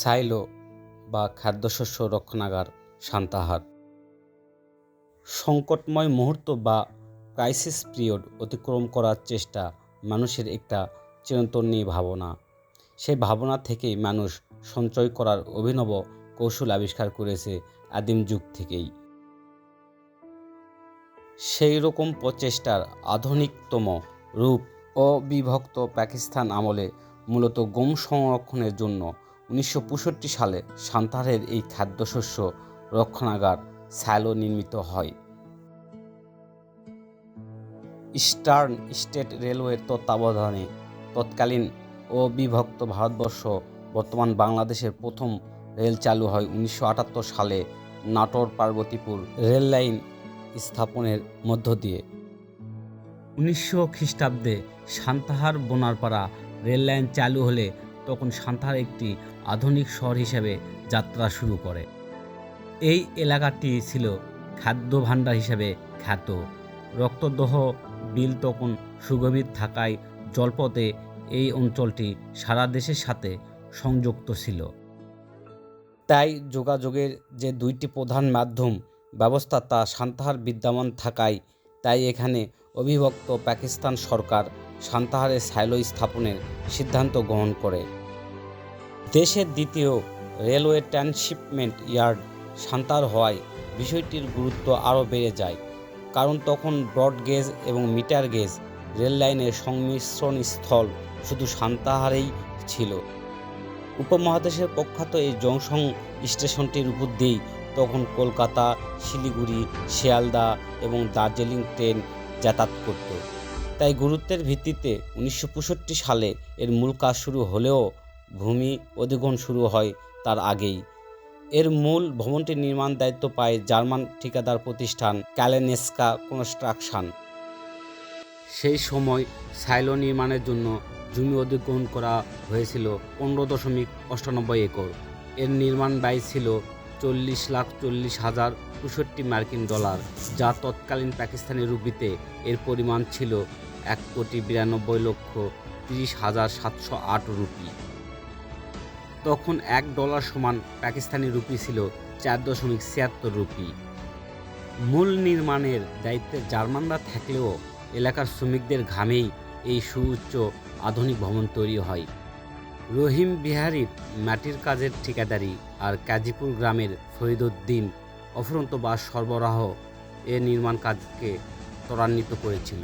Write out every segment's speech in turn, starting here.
Silo বা খাদ্যশস্য রক্ষণাগার সান্তাহার সংকটময় মুহূর্ত বা ক্রাইসিস পিরিয়ড অতিক্রম করার চেষ্টা মানুষের একটা চিরন্তনী ভাবনা। সেই ভাবনা থেকেই মানুষ সঞ্চয় করার অভিনব কৌশল আবিষ্কার করেছে আদিম যুগ থেকেই। সেই রকম প্রচেষ্টার আধুনিকতম রূপ অবিভক্ত পাকিস্তান আমলে মূলত গম সংরক্ষণের জন্য উনিশশো পঁয়ষট্টি সালে সান্তাহারের এই খাদ্যশস্য রক্ষণাগার স্যালো নির্মিত হয়। ইস্টার্ন স্টেট রেলওয়ের তত্ত্বাবধানে তৎকালীন অবিভক্ত ভারতবর্ষ বর্তমান বাংলাদেশের প্রথম রেল চালু হয় উনিশশো আটাত্তর সালে নাটোর পার্বতীপুর রেল লাইন স্থাপনের মধ্য দিয়ে। উনিশশো খ্রিস্টাব্দে সান্তাহার বোনারপাড়া রেল লাইন চালু হলে তখন সান্তাহার একটি আধুনিক শহর হিসেবে যাত্রা শুরু করে। এই এলাকাটি ছিল খাদ্য ভাণ্ডার হিসেবে খ্যাত। রক্তদহ, বিল তখন সুগভীর থাকায় জলপথে এই অঞ্চলটি সারা দেশের সাথে সংযুক্ত ছিল। তাই যোগাযোগের যে দুইটি প্রধান মাধ্যম ব্যবস্থা তা সান্তাহার বিদ্যমান থাকায় তাই এখানে অবিভক্ত পাকিস্তান সরকার সান্তাহারে সাইলো স্থাপনের সিদ্ধান্ত গ্রহণ করে। দেশের দ্বিতীয় রেলওয়ে ট্রান্সশিপমেন্ট ইয়ার্ড সান্তাহার হওয়ায় বিষয়টির গুরুত্ব আরও বেড়ে যায়, কারণ তখন ব্রড গেজ এবং মিটার গেজ রেল লাইনের সংমিশ্রণ স্থল শুধু সান্তাহারেই ছিল। উপমহাদেশের প্রখ্যাত এই জংশন স্টেশনটির উপর দিয়েই তখন কলকাতা, শিলিগুড়ি, শিয়ালদা এবং দার্জিলিং ট্রেন যাতায়াত করত। তাই গুরুত্বের ভিত্তিতে উনিশশো পঁয়ষট্টি সালে এর মূল কাজ শুরু হলেও ভূমি অধিগ্রহণ শুরু হয় তার আগেই। এর মূল ভবনটির নির্মাণ দায়িত্ব পায় জার্মান ঠিকাদার প্রতিষ্ঠান ক্যালেনেস্কা কনস্ট্রাকশন। সেই সময় সাইলো নির্মাণের জন্য জমি অধিগ্রহণ করা হয়েছিল পনেরো দশমিক অষ্টানব্বই একর। এর নির্মাণ ব্যয় ছিল চল্লিশ লাখ চল্লিশ হাজার পঁয়ষট্টি মার্কিন ডলার, যা তৎকালীন পাকিস্তানি রুপিতে এর পরিমাণ ছিল এক কোটি বিরানব্বই লক্ষ তিরিশ হাজার সাতশো আট রুপি। তখন এক ডলার সমান পাকিস্তানি রুপি ছিল চার দশমিক ছিয়াত্তর রুপি। মূল নির্মাণের দায়িত্বে জার্মানরা থাকলেও এলাকার শ্রমিকদের ঘামেই এই সুউচ্চ আধুনিক ভবন তৈরি হয়। রহিম বিহারীর মাটির কাজের ঠিকাদারি আর কাজীপুর গ্রামের ফরিদুদ্দিন অফুরন্ত বাস সরবরাহ এ নির্মাণ কাজকে ত্বরান্বিত করেছিল।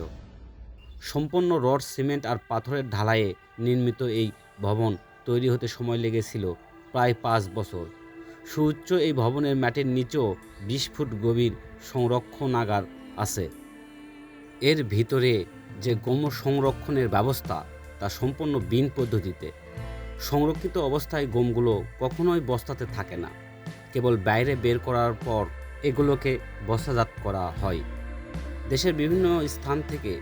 সম্পূর্ণ রড, সিমেন্ট আর পাথরের ঢালাইয়ে নির্মিত এই ভবন তৈরি হতে সময় লেগেছিল প্রায় পাঁচ বছর। সুউচ্চ এই ভবনের ম্যাটের নিচেও বিশ ফুট গভীর সংরক্ষণাগার আছে। এর ভিতরে যে গম সংরক্ষণের ব্যবস্থা, তা সম্পূর্ণ বিন পদ্ধতিতে। সংরক্ষিত অবস্থায় গমগুলো কখনোই বস্তাতে থাকে না। কেবল বাইরে বের করার পর এগুলোকে বস্তাজাত করা হয়। দেশের বিভিন্ন স্থান থেকে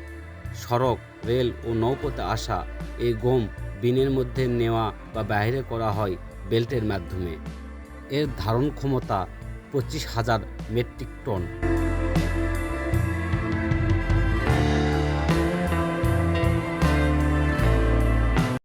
সড়ক, রেল ও নৌপথে আসা এই গম বিনের মধ্যে নেওয়া বা বাইরে করা হয় বেল্টের মাধ্যমে। এর ধারণ ক্ষমতা পঁচিশ হাজার মেট্রিক টন।